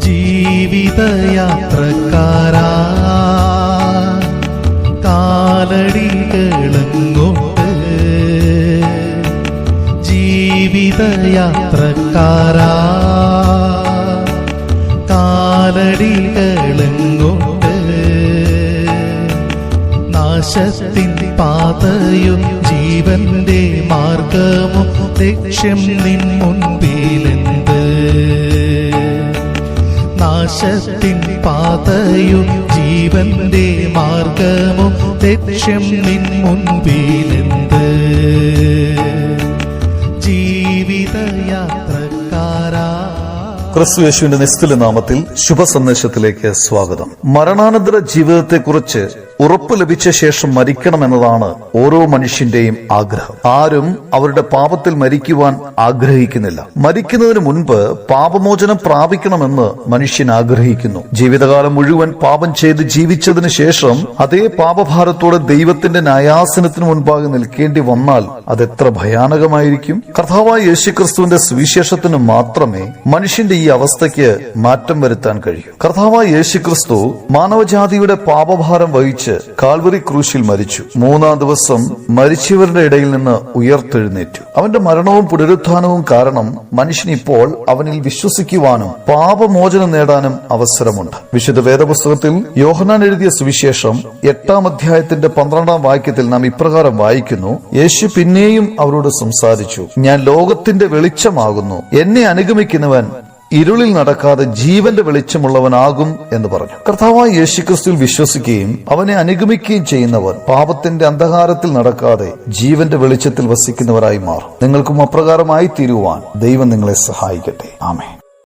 ജീവിതയാത്രക്കാരാ. കാലടികളങ്ങോട്ട് ജീവിതയാത്രക്കാരാ. കാലടികളങ്ങോട്ട് നാശത്തിൻ പാതയും ജീവന്റെ മാർഗവും ലക്ഷ്യം നിൻ മുൻപിലെന്ത് നാശത്തിൻ പാതയും ജീവന്റെ മാർഗവും ലക്ഷ്യം നിൻ മുൻപിലെന്ത്? ജീവിതയാത്രക്കാരാ. ക്രിസ്തു യേശുവിന്റെ നിസ്തുല നാമത്തിൽ ശുഭ സന്ദേശത്തിലേക്ക് സ്വാഗതം. മരണാനന്തര ജീവിതത്തെക്കുറിച്ച് ഉറപ്പ് ലഭിച്ച ശേഷം മരിക്കണമെന്നതാണ് ഓരോ മനുഷ്യന്റെയും ആഗ്രഹം. ആരും അവരുടെ പാപത്തിൽ മരിക്കുവാൻ ആഗ്രഹിക്കുന്നില്ല. മരിക്കുന്നതിന് മുൻപ് പാപമോചനം പ്രാപിക്കണമെന്ന് മനുഷ്യൻ ആഗ്രഹിക്കുന്നു. ജീവിതകാലം മുഴുവൻ പാപം ചെയ്ത് ജീവിച്ചതിന് ശേഷം അതേ പാപഭാരത്തോടെ ദൈവത്തിന്റെ ന്യായാസനത്തിന് മുൻപാകെ നിൽക്കേണ്ടി വന്നാൽ അതെത്ര ഭയാനകമായിരിക്കും. കർത്താവായ യേശുക്രിസ്തുവിന്റെ സുവിശേഷത്തിന് മാത്രമേ മനുഷ്യന്റെ ഈ അവസ്ഥയ്ക്ക് മാറ്റം വരുത്താൻ കഴിയൂ. കർത്താവായ യേശുക്രിസ്തു മാനവജാതിയുടെ പാപഭാരം വഹിച്ച് കാൽവറി ക്രൂശിൽ മരിച്ചു. മൂന്നാം ദിവസം മരിച്ചവരുടെ ഇടയിൽ നിന്ന് ഉയർത്തെഴുന്നേറ്റു. അവന്റെ മരണവും പുനരുത്ഥാനവും കാരണം മനുഷ്യൻ ഇപ്പോൾ അവനിൽ വിശ്വസിക്കുവാനും പാപമോചനം നേടാനും അവസരമുണ്ട്. വിശുദ്ധ വേദപുസ്തകത്തിൽ യോഹനാൻ എഴുതിയ സുവിശേഷം എട്ടാം അധ്യായത്തിന്റെ പന്ത്രണ്ടാം വാക്യത്തിൽ നാം ഇപ്രകാരം വായിക്കുന്നു യേശു പിന്നെയും അവരോട് സംസാരിച്ചു ഞാൻ ലോകത്തിന്റെ വെളിച്ചമാകുന്നു എന്നെ അനുഗമിക്കുന്നവൻ ഇരുളിൽ നടക്കാതെ ജീവന്റെ വെളിച്ചമുള്ളവനാകും എന്ന് പറഞ്ഞു. കർത്താവായ യേശുക്രിസ്തുവിൽ വിശ്വസിക്കുകയും അവനെ അനുഗമിക്കുകയും ചെയ്യുന്നവർ പാപത്തിന്റെ അന്ധകാരത്തിൽ നടക്കാതെ ജീവന്റെ വെളിച്ചത്തിൽ വസിക്കുന്നവരായി മാറും. നിങ്ങൾക്കും അപ്രകാരമായി തീരുവാൻ ദൈവം നിങ്ങളെ സഹായിക്കട്ടെ. ആമേ